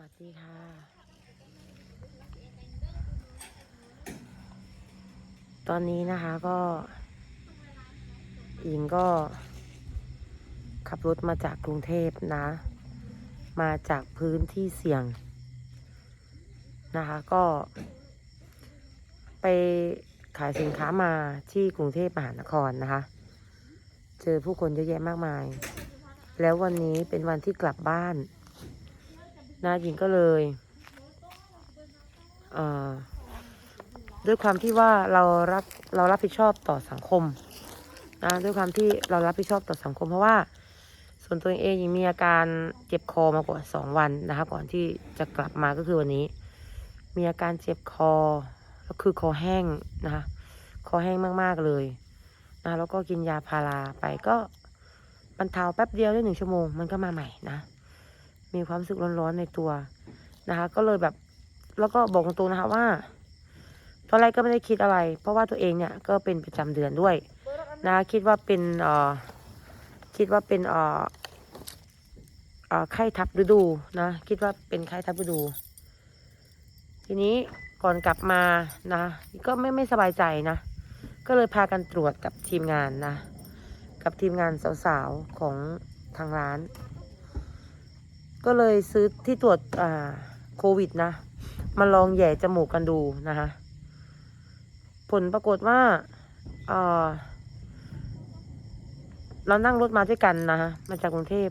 วัสดีค่ะ ตอนนี้นะคะก็หญิงก็ขับรถมาจากกรุงเทพนะ มาจากพื้นที่เสี่ยงนะคะก็ ไปขายสินค้ามาที่กรุงเทพมหานครนะคะ เจอผู้คนเยอะแยะมากมาย แล้ววันนี้เป็นวันที่กลับบ้าน นะหญิงก็เลยเด้วยความที่ว่าเรารับเรารับผิดชอบต่อสังคมนะด้วยความที่เรารับผิดชอบต่อสังคมเพราะว่า ส่วนตัวเองหญิงมีอาการเจ็บคอมากว่าสองวันนะคะก่อนที่จะกลับมาก็คือวันนี้ มีอาการเจ็บคอก็คือคอแห้งนะคะคอแห้งมากๆเลยนะแล้วก็กินยาพาราไปก็บรรเทาแป๊บเดียวได้หนึ่งชั่วโมงมันก็มาใหม่นะ มีความรู้สึกร้อนๆในตัวนะคะ ก็เลยแบบ แล้วก็บอกตรงๆนะคะว่า ตอนแรกก็ไม่ได้คิดอะไร เพราะว่าตัวเองเนี่ยก็เป็นประจำเดือนด้วยนะคะคิดว่าเป็นเอ่อคิดว่าเป็นเอ่อเอ่อไข้ทับฤดูนะคิดว่าเป็นไข้ทับฤดู ทีนี้ก่อนกลับมานะก็ไม่ไม่สบายใจนะ ก็เลยพากันตรวจกับทีมงานนะ กับทีมงานสาวๆของทางร้าน ก็เลยซื้อที่ตรวจอ่าโควิดนะ มาลองแย่จมูกกันดูนะคะผลปรากฏว่าเอ่อเรานั่งรถมาด้วยกันนะคะมาจากกรุงเทพ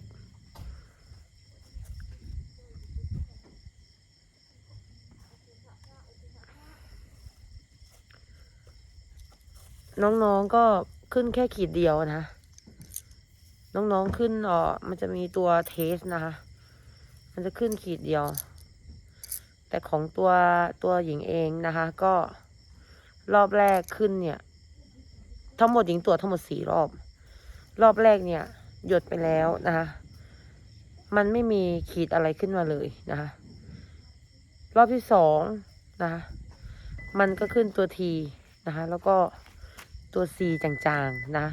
น้องๆก็ขึ้นแค่ขีดเดียวนะ น้องๆขึ้นเอ่อมันจะมีตัวเทสนะคะ มันจะขึ้นขีดเดียว แต่ของตัวตัวหญิงเองนะคะ ก็รอบแรกขึ้นเนี่ย ทั้งหมดหญิงตรวจทั้งหมดสี่รอบ รอบแรกเนี่ย หยดไปแล้วนะคะ มันไม่มีขีดอะไรขึ้นมาเลยนะคะ รอบที่สองนะคะมันก็ขึ้นตัวทีนะคะ แล้วก็ตัวซีจางๆนะ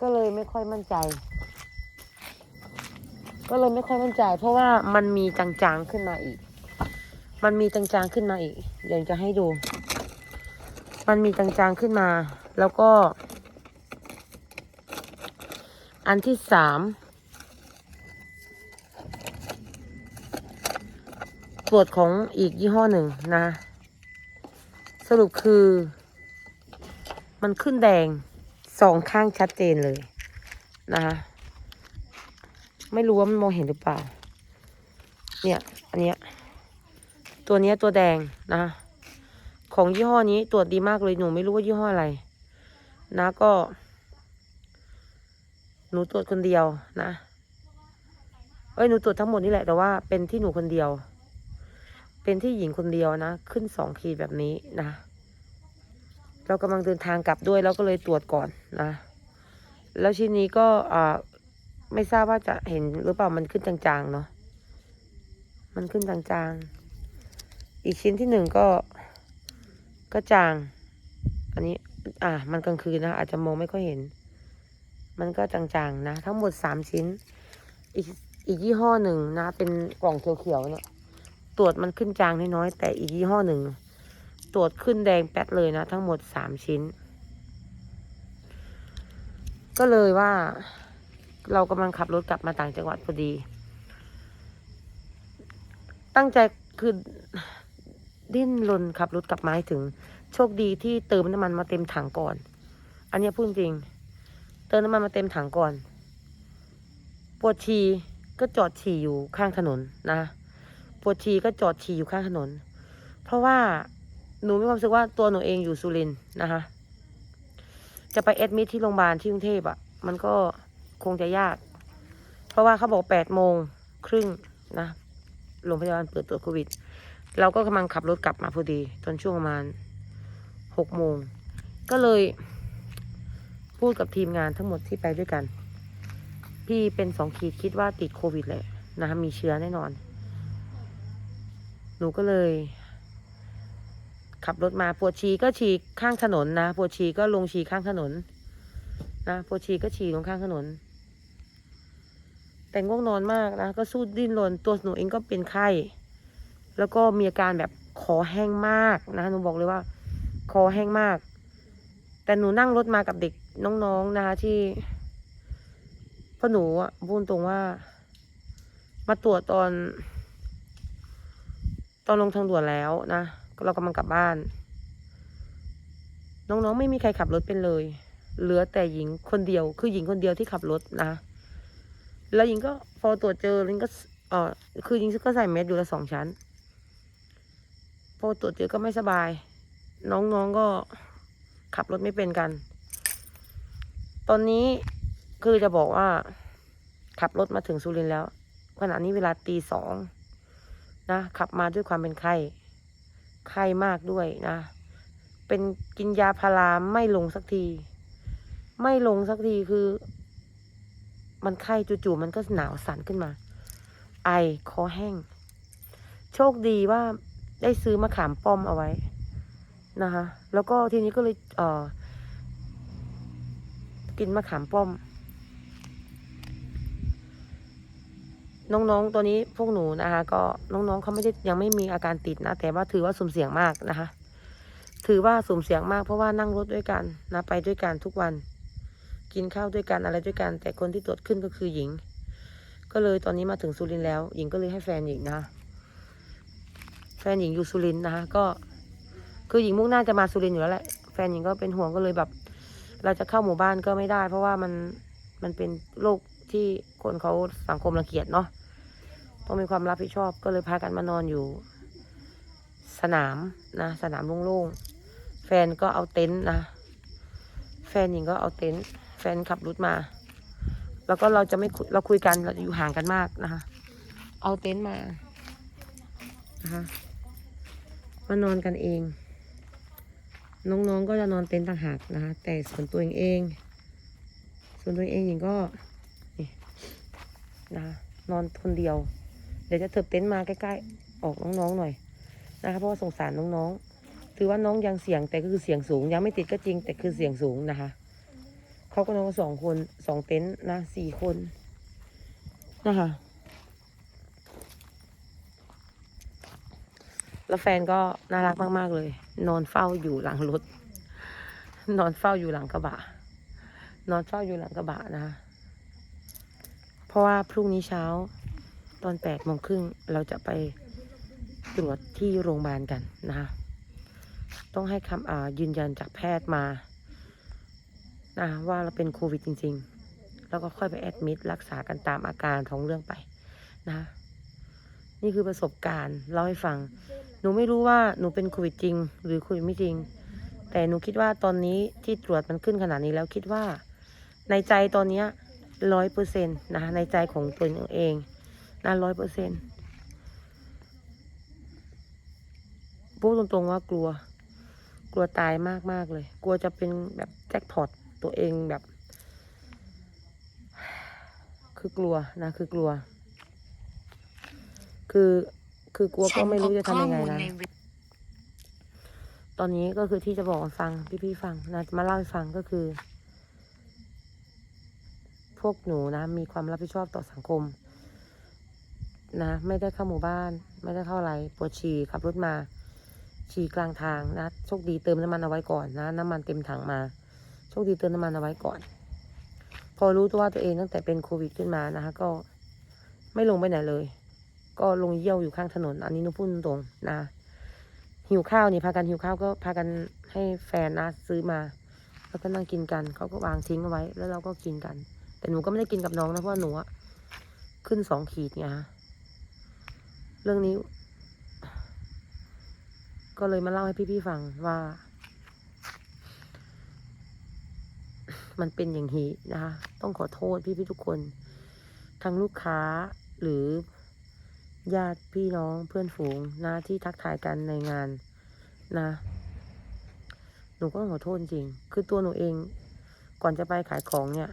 ก็เลยไม่ค่อยมั่นใจ ก็เลยไม่ค่อยมั่นใจ เพราะว่ามันมีจางๆขึ้นมาอีก มันมีจางๆขึ้นมาอีก เดี๋ยวจะให้ดู มันมีจางๆขึ้นมา แล้วก็ อันที่สามตรวจของอีกยี่ห้อหนึ่งนะ สรุปคือ มันขึ้นแดงสองข้างชัดเจนเลยนะคะ ไม่รู้ว่ามันมองเห็นหรือเปล่า เนี่ย อันเนี้ย ตัวเนี้ยตัวแดงนะ ของยี่ห้อนี้ตรวจดีมากเลยหนูไม่รู้ว่ายี่ห้ออะไร นะก็ หนูตรวจคนเดียวนะ เอ้ยหนูตรวจทั้งหมดนี่แหละแต่ว่าเป็นที่หนูคนเดียว เป็นที่หญิงคนเดียวนะ ขึ้นสองขีดแบบนี้นะ เรากำลังเดินทางกลับด้วยเราก็เลยตรวจก่อนนะ แล้วชิ้นนี้ก็อ่า ไม่ทราบว่าจะเห็นหรือเปล่ามันขึ้นจางๆเนาะมันขึ้นจางๆ อีกชิ้นที่หนึ่งก็ก็จาง อันนี้ อ่ามันกลางคืนนะอาจจะมองไม่ค่อยเห็น มันก็จางๆนะ ทั้งหมดสามชิ้น อีกอีกยี่ห้อหนึ่งนะ เป็นกล่องเขียวๆเนี่ยตรวจมันขึ้นจางน้อยๆแต่อีกยี่ห้อหนึ่งตรวจขึ้นแดงแป๊ดเลยนะ ทั้งหมดสามชิ้น ก็เลยว่า เรากำลังขับรถกลับมาต่างจังหวัดพอดี ตั้งใจคือดิ้นรนขับรถกลับมาให้ถึง โชคดีที่เติมน้ำมันมาเต็มถังก่อน อันนี้พูดจริง เติมน้ำมันมาเต็มถังก่อน ปวดฉี่ก็จอดฉี่อยู่ข้างถนนนะ ปวดฉี่ก็จอดฉี่อยู่ข้างถนน เพราะว่าหนูมีความรู้สึกว่าตัวหนูเองอยู่สุรินทร์นะคะ จะไปแอดมิทที่โรงพยาบาลที่กรุงเทพอะ่ะ มันก็ คงจะยาก เพราะว่าเขาบอกแปดโมงครึ่งนะโรงพยาบาลเปิดตรวจโควิด เราก็กำลังขับรถกลับมาพอดีตอนช่วงประมาณหกโมงก็เลย พูดกับทีมงานทั้งหมดที่ไปด้วยกัน พี่เป็นสองขีดคิดว่าติดโควิดแหละนะคะมีเชื้อแน่นอน หนูก็เลย ขับรถมาปวดฉี่ก็ฉี่ข้างถนนนะปวดฉี่ก็ลงฉี่ข้างถนน นะปวดฉี่ก็ฉี่ลงข้างถนน แต่ง่วงนอนมากนะ ก็สู้ดิ้นรนตัวหนูเองก็เป็นไข้ แล้วก็มีอาการแบบคอแห้งมากนะหนูบอกเลยว่า คอแห้งมาก แต่หนูนั่งรถมากับเด็กน้องๆนะคะที่พ่อหนูอะพูดตรงว่า มาตรวจตอน ตอนลงทางด่วนแล้วนะเรากำลังกลับบ้าน น้องๆไม่มีใครขับรถเป็นเลย เหลือแต่หญิงคนเดียว คือหญิงคนเดียวที่ขับรถนะ แล้วหญิงก็พอตรวจเจอหญิงก็เออคือหญิงก็ใส่แมสอยู่ละสองชั้น พอตรวจเจอก็ไม่สบาย น้องๆก็ขับรถไม่เป็นกัน ตอนนี้คือจะบอกว่า ขับรถมาถึงสุรินทร์แล้ว ขณะนี้เวลาตีสองนะขับมาด้วยความเป็นไข้ไข้มากด้วยนะ เป็นกินยาพาราไม่ลงสักที ไม่ลงสักทีคือ มันไข้จู่ๆมันก็หนาวสั่นขึ้นมา ไอคอแห้ง โชคดีว่าได้ซื้อมะขามป้อมเอาไว้นะคะ แล้วก็ทีนี้ก็เลยเออกินมะขามป้อม น้องๆตัวนี้พวกหนูนะคะ ก็น้องๆเขาไม่ได้ยังไม่มีอาการติดนะ แต่ว่าถือว่าสุ่มเสี่ยงมากนะคะ ถือว่าสุ่มเสี่ยงมากเพราะว่านั่งรถด้วยกันนะไปด้วยกันทุกวัน กินข้าวด้วยกันอะไรด้วยกัน แต่คนที่ตรวจขึ้นก็คือหญิง ก็เลยตอนนี้มาถึงสุรินแล้ว หญิงก็เลยให้แฟนหญิงนะ แฟนหญิงอยู่สุรินนะคะก็ คือหญิงมุ่งหน้าจะมาสุรินอยู่แล้วแหละแฟนหญิงก็เป็นห่วงก็เลยแบบ เราจะเข้าหมู่บ้านก็ไม่ได้ เพราะว่ามันมันเป็นโรคที่คนเขาสังคมรังเกียจเนาะต้องมีความรับผิดชอบก็เลยพากันมานอนอยู่ สนามนะสนามโล่งๆแฟนก็เอาเต็นท์นะ แฟนหญิงก็เอาเต็นท์ แฟนขับรถมา แล้วก็เราจะไม่เราคุยกันเราจะอยู่ห่างกันมากนะคะ เอาเต็นท์มานะคะมานอนกันเอง น้องๆก็จะนอนเต็นท์ต่างหากนะคะ แต่ส่วนตัวเองเอง ส่วนตัวเองหญิงก็นี่นะคะนอนคนเดียว เดี๋ยวจะเถิบเต็นท์มาใกล้ๆ ออกน้องๆหน่อยนะคะเพราะว่าสงสารน้องๆ ถือว่าน้องยังเสี่ยงแต่ก็คือเสี่ยงสูง ยังไม่ติดก็จริงแต่คือเสี่ยงสูงนะคะ เขาก็นอนกันสองคนสองเต็นท์นะสี่คนนะคะแล้วแฟนก็น่ารักมาก ๆ เลย นอนเฝ้าอยู่หลังรถ นอนเฝ้าอยู่หลังกระบะ นอนเฝ้าอยู่หลังกระบะนะคะเพราะว่าพรุ่งนี้เช้าตอนแปดโมงครึ่งเราจะไปตรวจที่โรงพยาบาลกันนะคะต้องให้คำยืนยันจากแพทย์มา นะว่าเราเป็นโควิดจริง ๆ แล้วก็ค่อยไปแอดมิดรักษากันตามอาการท้องเรื่องไปนะคะนี่คือประสบการณ์เล่าให้ฟัง หนูไม่รู้ว่าหนูเป็นโควิดจริง หรือโควิดไม่จริง แต่หนูคิดว่าตอนนี้ที่ตรวจมันขึ้นขนาดนี้แล้วคิดว่า ในใจตอนเนี้ร้อยเปอร์เซ็นต์นะคะในใจของตัวหนูเองนะร้อยเปอร์เซ็นต์พูดตรงๆว่ากลัว กลัวตายมากมากๆเลย กลัวจะเป็นแบบแจ็คพอต ตัวเองแบบ คือกลัวนะ คือกลัว คือคือกลัวก็ไม่รู้จะทำยังไงนะตอนนี้ก็คือที่จะบอกให้ฟังพี่ๆฟังนะมาเล่าให้ฟังก็คือ พวกหนูนะ มีความรับผิดชอบต่อสังคม นะ ไม่ได้เข้าหมู่บ้าน ไม่ได้เข้าอะไรปวดฉี่ขับรถมา ฉี่กลางทางนะโชคดีเติมน้ำมันเอาไว้ก่อนนะ น้ำมันเต็มถังมาโช คดีเติมน้ำมันเอาไว้ก่อน พอรู้ตัวว่าตัวเองตั้งแต่เป็นโควิดขึ้นมานะคะ ก็ไม่ลงไปไหนเลย ก็ลงเยี่ยวอยู่ข้างถนน อันนี้หนุพูดตรงๆนะ หิวข้าวนี่พากันหิวข้าวก็พากันให้แฟนนะซื้อมา แล้วก็นั่งกินกัน เขาก็วางทิ้งเอาไว้ แล้วเราก็กินกัน แต่หนูก็ไม่ได้กินกับน้องนะเพราะว่าหนูอะขึ้นสองขีดไงฮะเรื่องนี้ ก็เลยมาเล่าให้พี่ๆฟังว่า มันเป็นอย่างนี้นะคะ ต้องขอโทษพี่ๆทุกคน ทั้งลูกค้าหรือญาติพี่น้องเพื่อนฝูงนะที่ทักทายกันในงานนะ หนูก็ต้องขอโทษจริง คือตัวหนูเอง ก่อนจะไปขายของเนี่ย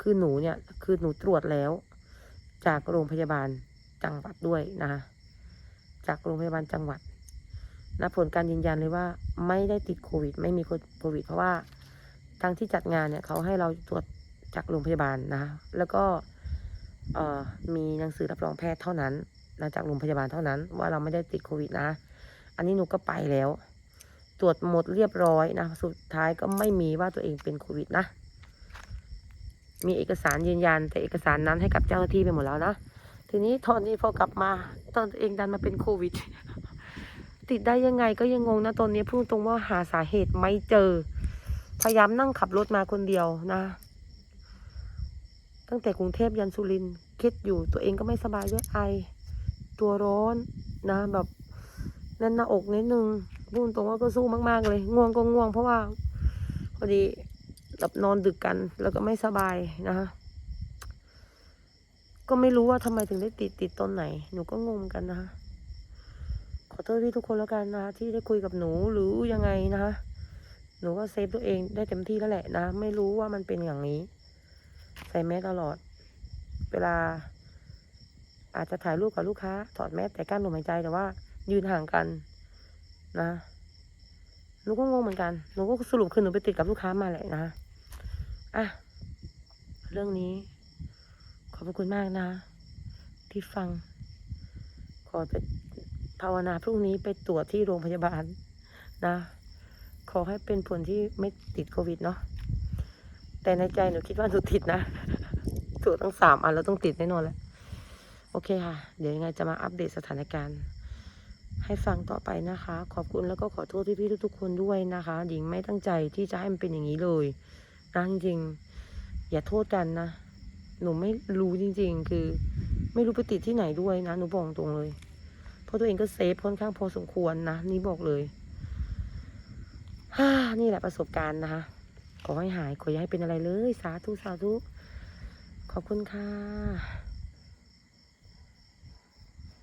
คือหนูเนี่ย คือหนูตรวจแล้ว จากโรงพยาบาลจังหวัดด้วยนะคะจากโรงพยาบาลจังหวัดนะผลการยืนยันเลยว่า ไม่ได้ติดโควิด ไม่มีโควิด เพราะว่า ทางที่จัดงานเนี่ยเขาให้เราตรวจจากโรงพยาบาลนะ แล้วก็มีหนังสือรับรองแพทย์เท่านั้นนะจากโรงพยาบาลเท่านั้น ว่าเราไม่ได้ติดโควิดนะ อันนี้หนูก็ไปแล้ว ตรวจหมดเรียบร้อยนะ สุดท้ายก็ไม่มีว่าตัวเองเป็นโควิดนะ มีเอกสารยืนยัน แต่เอกสารนั้นให้กับเจ้าหน้าที่ไปหมดแล้วนะ ทีนี้ตอนนี้พอกลับมาตอนตัวเองดันมาเป็นโควิด ติดได้ยังไงก็ยังงงนะตอนนี้พูดตรงว่าหาสาเหตุไม่เจอ พยายามนั่งขับรถมาคนเดียวนะ ตั้งแต่กรุงเทพยันสุรินทร์คิดอยู่ตัวเองก็ไม่สบายด้วยไอ ตัวร้อนนะแบบแน่นหน้าอกนิดนึงพูดตรงว่าก็สู้มาก ๆ เลย ง่วงก็ง่วง เพราะว่าพอดีหลับนอนดึกกัน แล้วก็ไม่สบายนะคะก็ไม่รู้ว่าทำไมถึงได้ติดติดตอนไหน หนูก็งงกันนะคะขอโทษพี่ทุกคนแล้วกันนะคะที่ได้คุยกับหนูหรือยังไงนะคะ หนูก็เซฟตัวเองได้เต็มที่แล้วแหละนะ ไม่รู้ว่ามันเป็นอย่างนี้ ใส่แมสตลอด เวลา อาจจะถ่ายรูปกับลูกค้า ถอดแมสแต่กั้นลมหายใจแต่ว่า ยืนห่างกัน นะหนูก็งงเหมือนกันหนูก็สรุปคือหนูไปติดกับลูกค้ามาแหละนะอะเรื่องนี้ ขอบพระคุณมากนะ ที่ฟัง ขอไปภาวนาพรุ่งนี้ไปตรวจที่โรงพยาบาลนะ ขอให้เป็นผลที่ไม่ติดโควิดเนาะแต่ในใจหนูคิดว่าหนูติดนะตรวตั้งสามอันแล้วต้องติดแน่นอนแหละโอเคค่ะ เดี๋ยวยังไงจะมาอัปเดตสถานการณ์ ให้ฟังต่อไปนะคะ ขอบคุณแล้วก็ขอโทษพี่ๆทุกๆคนด้วยนะคะหญิงไม่ตั้งใจที่จะให้มันเป็นอย่างนี้เลยนะจริงๆอย่าโทษกันนะหนูไม่รู้จริง ๆ คือ ไม่รู้ไปติดที่ไหนด้วยนะหนูบอกตรงเลย เพราะตัวเองก็เซฟค่อนข้างพอสมควรนะนี่บอกเลย นี่แหละประสบการณ์นะคะ ขอให้หาย ขออย่าให้เป็นอะไรเลย สาธุ สาธุ ขอบคุณค่ะ